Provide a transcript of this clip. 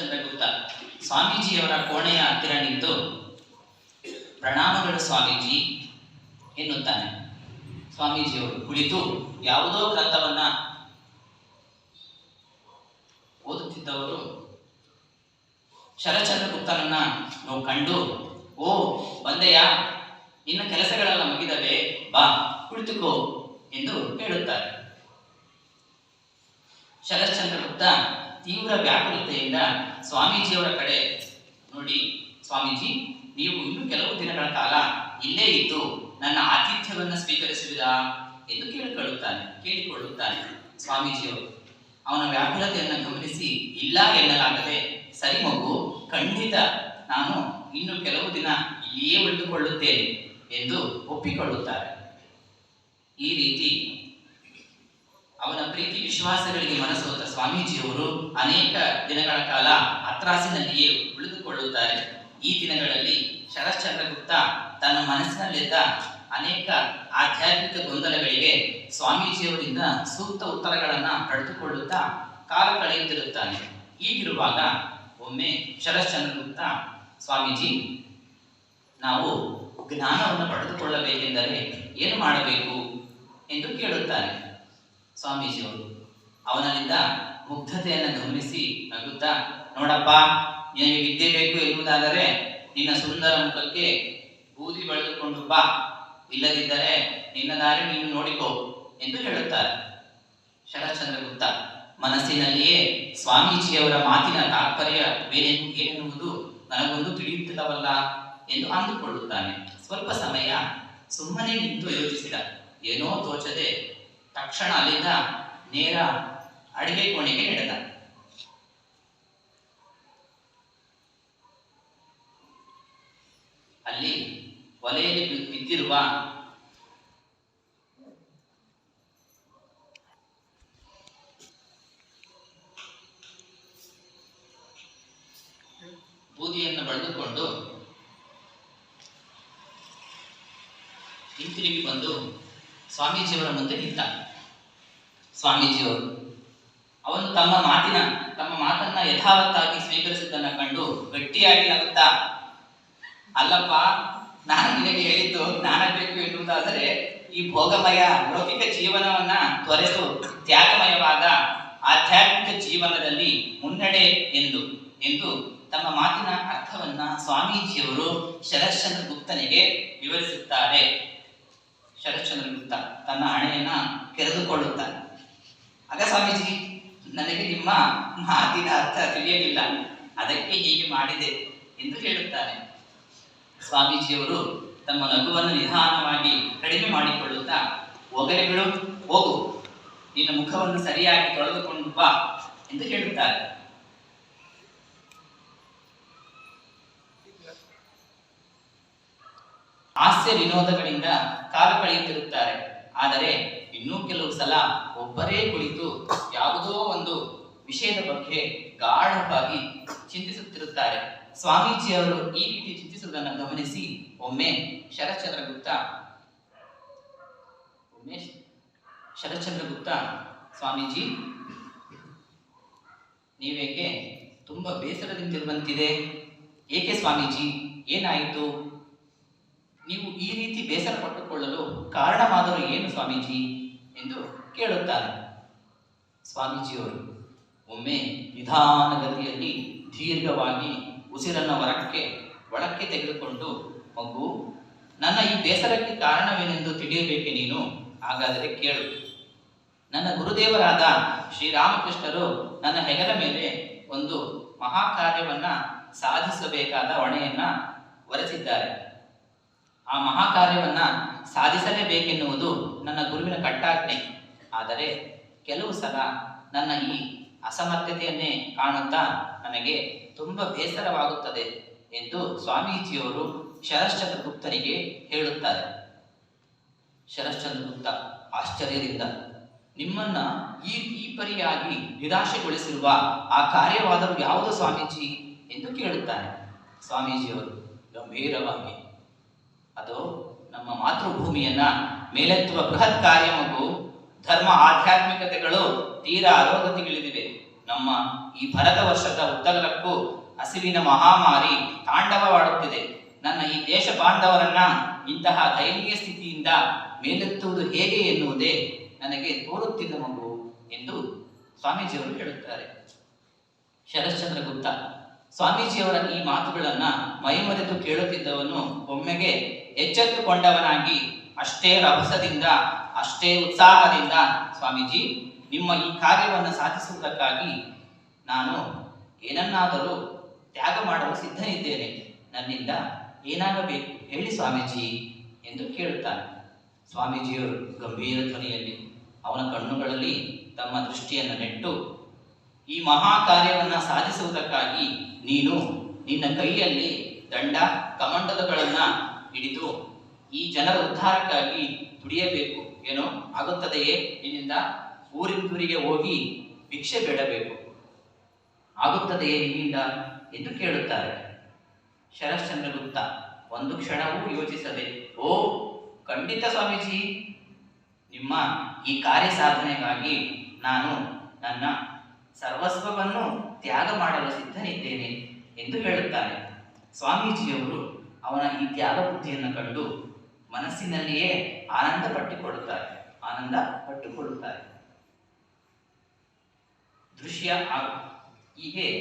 ಚಂದ್ರಗುಪ್ತ ಸ್ವಾಮೀಜಿಯವರ ಕೋಣೆಯ ಹತ್ತಿರ ನಿಂತು ಪ್ರಣಾಮಗಳು ಸ್ವಾಮೀಜಿ ಎನ್ನುತ್ತಾನೆ. ಸ್ವಾಮೀಜಿಯವರು ಕುಳಿತು ಯಾವುದೋ ಗ್ರಂಥವನ್ನ ಓದುತ್ತಿದ್ದವರು ಶರಚಂದ್ರಗುಪ್ತನನ್ನ ನಾವು ಕಂಡು, ಓ, ಬಂದೆಯ, ನಿನ್ನ ಕೆಲಸಗಳೆಲ್ಲ ಮುಗಿದವೆ, ಬಾ, ಕುಳಿತುಕೋ ಎಂದು ಹೇಳುತ್ತಾರೆ. ಶರಶ್ಚಂದ್ರಗುಪ್ತ ತೀವ್ರ ವ್ಯಾಕುಲತೆಯಿಂದ ಸ್ವಾಮೀಜಿಯವರ ಕಡೆ, ನೋಡಿ ಸ್ವಾಮೀಜಿ, ನೀವು ಇನ್ನು ಕೆಲವು ದಿನಗಳ ಕಾಲ ಇಲ್ಲೇ ಇದ್ದು ನನ್ನ ಆತಿಥ್ಯವನ್ನು ಸ್ವೀಕರಿಸುವಿರಾ ಎಂದು ಕೇಳಿಕೊಳ್ಳುತ್ತಾನೆ ಕೇಳಿಕೊಳ್ಳುತ್ತಾನೆ ಸ್ವಾಮೀಜಿಯವರು. ಅವನ ವ್ಯಾಕುಲತೆಯನ್ನು ಗಮನಿಸಿ, ಇಲ್ಲ ಎನ್ನಲಾಗದೆ, ಸರಿ ಮಗು, ಖಂಡಿತ ನಾನು ಇನ್ನು ಕೆಲವು ದಿನ ಇಲ್ಲಿಯೇ ಉಳಿದುಕೊಳ್ಳುತ್ತೇನೆ ಎಂದು ಒಪ್ಪಿಕೊಳ್ಳುತ್ತಾರೆ. ಈ ರೀತಿ ಅವನ ಪ್ರೀತಿ ವಿಶ್ವಾಸಗಳಿಗೆ ಮನಸೋತ ಸ್ವಾಮೀಜಿಯವರು ಅನೇಕ ದಿನಗಳ ಕಾಲ ಅತ್ರಾಸಿನಲ್ಲಿಯೇ ಉಳಿದುಕೊಳ್ಳುತ್ತಾರೆ. ಈ ದಿನಗಳಲ್ಲಿ ಶರಶ್ಚಂದ್ರಗುಪ್ತ ತನ್ನ ಮನಸ್ಸಿನಲ್ಲಿದ್ದ ಅನೇಕ ಆಧ್ಯಾತ್ಮಿಕ ಗೊಂದಲಗಳಿಗೆ ಸ್ವಾಮೀಜಿಯವರಿಂದ ಸೂಕ್ತ ಉತ್ತರಗಳನ್ನ ಪಡೆದುಕೊಳ್ಳುತ್ತಾ ಕಾಲ ಕಳೆಯುತ್ತಿರುತ್ತಾನೆ. ಈಗಿರುವಾಗ ಒಮ್ಮೆ ಶರಶ್ಚಂದ್ರಗುಪ್ತ, ಸ್ವಾಮೀಜಿ, ನಾವು ಜ್ಞಾನವನ್ನು ಪಡೆದುಕೊಳ್ಳಬೇಕೆಂದರೆ ಏನು ಮಾಡಬೇಕು? ಎಂದು ಕೇಳುತ್ತಾನೆ. ಸ್ವಾಮೀಜಿಯವರು. ಅವನಲ್ಲಿದ್ದ ಮುಗ್ಧತೆಯನ್ನು ಗಮನಿಸಿ ನಗುತ್ತಾ, ನೋಡಪ್ಪ ನಿನಗೆ ವಿದ್ಯೆ ಬೇಕು ಎನ್ನುವುದಾದರೆ ನಿನ್ನ ಸುಂದರ ಮುಖಕ್ಕೆ ಬೂದಿ ಬಳಿದುಕೊಂಡು ಬಾ. ಇಲ್ಲದಿದ್ದರೆ ನಿನ್ನ ದಾರಿ ನೀನು ನೋಡಿಕೋ ಎಂದು ಹೇಳುತ್ತಾರೆ. ಶರಚಂದ್ರಗುಪ್ತ ಮನಸ್ಸಿನಲ್ಲಿಯೇ ಸ್ವಾಮೀಜಿಯವರ ಮಾತಿನ ತಾತ್ಪರ್ಯ ಬೇರೆ ಏನೆನ್ನುವುದು ನನಗೊಂದು ತಿಳಿಯುತ್ತಿಲ್ಲವಲ್ಲ ಎಂದು ಅಂದುಕೊಳ್ಳುತ್ತಾನೆ. ಸ್ವಲ್ಪ ಸಮಯ ಸುಮ್ಮನೆ ನಿಂತು ಯೋಚಿಸಿದ. ಏನೋ ತೋಚದೆ ತಕ್ಷಣ ಅಲ್ಲಿಂದ ನೇರ ಅಡಿಗೆ ಕೋಣೆಗೆ ನಡೆದ. ಅಲ್ಲಿ ಒಲೆಯಲ್ಲಿ ಬಿದ್ದಿರುವ ಬೂದಿಯನ್ನು ಬಳಿದುಕೊಂಡು ಹಿಂತಿರುಗಿ ಬಂದು ಸ್ವಾಮೀಜಿಯವರ ಮುಂದೆ ನಿಂತ ಸ್ವಾಮೀಜಿಯವರು ಅವನು ತಮ್ಮ ಮಾತಿನ, ತಮ್ಮ ಮಾತನ್ನ ಯಥಾವತ್ತಾಗಿ ಸ್ವೀಕರಿಸಿದ್ದನ್ನ ಕಂಡು ಗಟ್ಟಿಯಾಗಿ ನಗುತ್ತಾ, ಅಲ್ಲಪ್ಪ, ನಾನು ನಿನಗೆ ಹೇಳಿದ್ದು ಜ್ಞಾನ ಬೇಕು ಎನ್ನುವುದಾದರೆ ಈ ಭೋಗಮಯ ಲೌಕಿಕ ಜೀವನವನ್ನ ತೊರೆದು ತ್ಯಾಗಮಯವಾದ ಆಧ್ಯಾತ್ಮಿಕ ಜೀವನದಲ್ಲಿ ಮುನ್ನಡೆ ಎಂದು ಎಂದು ತಮ್ಮ ಮಾತಿನ ಅರ್ಥವನ್ನ ಸ್ವಾಮೀಜಿಯವರು ಶರಶ್ಚಂದ್ರ ಗುಪ್ತನಿಗೆ ವಿವರಿಸುತ್ತಾರೆ. ಶರಶ್ಚಂದ್ರಗುಪ್ತ ತನ್ನ ಹಣೆಯನ್ನ ಕೆರೆದುಕೊಳ್ಳುತ್ತಾನೆ ಆಗ ಸ್ವಾಮೀಜಿ, ನನಗೆ ನಿಮ್ಮ ಮಾತಿನ ಅರ್ಥ ತಿಳಿಯಲಿಲ್ಲ. ಅದಕ್ಕೆ ಹೀಗೆ ಮಾಡಿದೆ ಎಂದು ಹೇಳುತ್ತಾನೆ ಸ್ವಾಮೀಜಿಯವರು ತಮ್ಮ ನಗುವನ್ನು ನಿಧಾನವಾಗಿ ಕಡಿಮೆ ಮಾಡಿಕೊಳ್ಳುತ್ತಾ ಒಗರೆ ಬಿಡು, ಹೋಗು. ನಿನ್ನ ಮುಖವನ್ನು ಸರಿಯಾಗಿ ತೊಳೆದುಕೊಂಡು ಬಾ ಎಂದು ಹೇಳುತ್ತಾರೆ. ಹಾಸ್ಯ ವಿನೋದಗಳಿಂದ ಕಾಲ ಕಳೆಯುತ್ತಿರುತ್ತಾರೆ ಆದರೆ ಇನ್ನೂ ಕೆಲವು ಸಲ ಒಬ್ಬರೇ ಕುಳಿತು ಯಾವುದೋ ಒಂದು ವಿಷಯದ ಬಗ್ಗೆ ಗಾಢವಾಗಿ ಚಿಂತಿಸುತ್ತಿರುತ್ತಾರೆ. ಸ್ವಾಮೀಜಿಯವರು ಈ ರೀತಿ ಚಿಂತಿಸುವುದನ್ನು ಗಮನಿಸಿ ಒಮ್ಮೆ ಶರಶ್ಚಂದ್ರಗುಪ್ತ ಒಮ್ಮೆ ಶರಶ್ಚಂದ್ರಗುಪ್ತ ಸ್ವಾಮೀಜಿ, ನೀವೇಕೆ ತುಂಬಾ ಬೇಸರದಿಂದಿರುವಂತಿದೆ ಏಕೆ ಸ್ವಾಮೀಜಿ? ಏನಾಯಿತು? ನೀವು ಈ ರೀತಿ ಬೇಸರ ಪಟ್ಟುಕೊಳ್ಳಲು ಕಾರಣವಾದರೂ ಏನು ಸ್ವಾಮೀಜಿ ಎಂದು ಕೇಳುತ್ತಾರೆ. ಸ್ವಾಮೀಜಿಯವರು, ಒಮ್ಮೆ ನಿಧಾನಗತಿಯಲ್ಲಿ ದೀರ್ಘವಾಗಿ ಉಸಿರನ್ನು ಹೊರಕ್ಕೆ ಒಳಕ್ಕೆ ತೆಗೆದುಕೊಂಡು, ಮಗು, ನನ್ನ ಈ ಬೇಸರಕ್ಕೆ ಕಾರಣವೇನೆಂದು ತಿಳಿಯಬೇಕೆ ನೀನು? ಹಾಗಾದರೆ ಕೇಳು. ನನ್ನ ಗುರುದೇವರಾದ ಶ್ರೀರಾಮಕೃಷ್ಣರು ನನ್ನ ಹೆಗಲ ಮೇಲೆ ಒಂದು ಮಹಾಕಾರ್ಯವನ್ನು ಸಾಧಿಸಬೇಕಾದ ಹೊಣೆಯನ್ನು ಹೊರಸಿದ್ದಾರೆ. ಆ ಮಹಾ ಕಾರ್ಯವನ್ನ ಸಾಧಿಸಲೇಬೇಕೆನ್ನುವುದು ನನ್ನ ಗುರುವಿನ ಕಟ್ಟಾಜ್ಞೆ. ಆದರೆ ಕೆಲವು ಸಲ ನನ್ನ ಈ ಅಸಮರ್ಥತೆಯನ್ನೇ ಕಾಣುತ್ತಾ ನನಗೆ ತುಂಬ ಬೇಸರವಾಗುತ್ತದೆ ಎಂದು ಸ್ವಾಮೀಜಿಯವರು ಶರಶ್ಚಂದ್ರ ಗುಪ್ತರಿಗೆ ಹೇಳುತ್ತಾರೆ. ಶರಶ್ಚಂದ್ರ ಗುಪ್ತ, ಆಶ್ಚರ್ಯದಿಂದ, ನಿಮ್ಮನ್ನ ಈ ಈ ಪರಿಯಾಗಿ ನಿರಾಶೆಗೊಳಿಸಿರುವ ಆ ಕಾರ್ಯವಾದರೂ ಯಾವುದು ಸ್ವಾಮೀಜಿ? ಎಂದು ಕೇಳುತ್ತಾರೆ ಸ್ವಾಮೀಜಿಯವರು ಗಂಭೀರವಾಗಿ. ಅದು ನಮ್ಮ ಮಾತೃಭೂಮಿಯನ್ನ ಮೇಲೆತ್ತುವ ಬೃಹತ್ ಕಾರ್ಯ ಮಗು ಧರ್ಮ ಆಧ್ಯಾತ್ಮಿಕತೆಗಳು ತೀರಾ ಅರೋಗತಿಗಿಳಿದಿವೆ ನಮ್ಮ ಈ ಭರತ ವರ್ಷದ ಉದ್ದಗಲಕ್ಕೂ ಹಸಿವಿನ ಮಹಾಮಾರಿ ತಾಂಡವವಾಡುತ್ತಿದೆ. ನನ್ನ ಈ ದೇಶ ಬಾಂಧವರನ್ನ ಇಂತಹ ದಯನೀಯ ಸ್ಥಿತಿಯಿಂದ ಮೇಲೆತ್ತುವುದು ಹೇಗೆ ಎನ್ನುವುದೇ ನನಗೆ ತೋರುತ್ತಿದ್ದ ಮಗು ಎಂದು ಸ್ವಾಮೀಜಿಯವರು ಹೇಳುತ್ತಾರೆ. ಶರಶ್ಚಂದ್ರ ಗುಪ್ತ, ಸ್ವಾಮೀಜಿಯವರ ಈ ಮಾತುಗಳನ್ನ ಮೈಮರೆತು ಕೇಳುತ್ತಿದ್ದವನು ಒಮ್ಮೆಗೆ ಎಚ್ಚೆತ್ತುಕೊಂಡವನಾಗಿ ಅಷ್ಟೇ ರಭಸದಿಂದ, ಅಷ್ಟೇ ಉತ್ಸಾಹದಿಂದ, ಸ್ವಾಮೀಜಿ, ನಿಮ್ಮ ಈ ಕಾರ್ಯವನ್ನು ಸಾಧಿಸುವುದಕ್ಕಾಗಿ ನಾನು ಏನನ್ನಾದರೂ ತ್ಯಾಗ ಮಾಡಲು ಸಿದ್ಧನಿದ್ದೇನೆ. ನನ್ನಿಂದ ಏನಾಗಬೇಕು ಹೇಳಿ ಸ್ವಾಮೀಜಿ ಎಂದು ಕೇಳುತ್ತಾನೆ. ಸ್ವಾಮೀಜಿಯವರು ಗಂಭೀರ ಧ್ವನಿಯಲ್ಲಿ, ಅವನ ಕಣ್ಣುಗಳಲ್ಲಿ ತಮ್ಮ ದೃಷ್ಟಿಯನ್ನು ನೆಟ್ಟು, ಈ ಮಹಾ ಕಾರ್ಯವನ್ನು ಸಾಧಿಸುವುದಕ್ಕಾಗಿ ನೀನು ನಿನ್ನ ಕೈಯಲ್ಲಿ ದಂಡ, ಕಮಂಡಲಗಳನ್ನ ಹಿಡಿದು ಈ ಜನರ ಉದ್ಧಾರಕ್ಕಾಗಿ ದುಡಿಯಬೇಕು, ಏನೋ ಆಗುತ್ತದೆಯೇ ನಿನ್ನಿಂದ ಊರಿಂದೂರಿಗೆ ಹೋಗಿ ಭಿಕ್ಷೆ ಬೇಡಬೇಕು. ಆಗುತ್ತದೆಯೇ ನಿನ್ನಿಂದ ಎಂದು ಕೇಳುತ್ತಾರೆ. ಶರಶ್ಚಂದ್ರಗುಪ್ತ ಒಂದು ಕ್ಷಣವೂ ಯೋಚಿಸದೆ, ಓ, ಖಂಡಿತ ಸ್ವಾಮೀಜಿ, ನಿಮ್ಮ ಈ ಕಾರ್ಯ ಸಾಧನೆಗಾಗಿ ನಾನು ನನ್ನ ಸರ್ವಸ್ವವನ್ನು ತ್ಯಾಗ ಮಾಡಲು ಸಿದ್ಧನಿದ್ದೇನೆ ಎಂದು ಹೇಳುತ್ತಾರೆ. ಸ್ವಾಮೀಜಿಯವರು ಅವನ ಈ ತ್ಯಾಗ ಬುದ್ಧಿಯನ್ನು ಕಂಡು ಮನಸ್ಸಿನಲ್ಲಿಯೇ ಆನಂದ ಪಟ್ಟುಕೊಳ್ಳುತ್ತಾರೆ. ಆನಂದ ಪಟ್ಟುಕೊಳ್ಳುತ್ತಾರೆ. ದೃಶ್ಯ ಆರು ಹೀಗೆ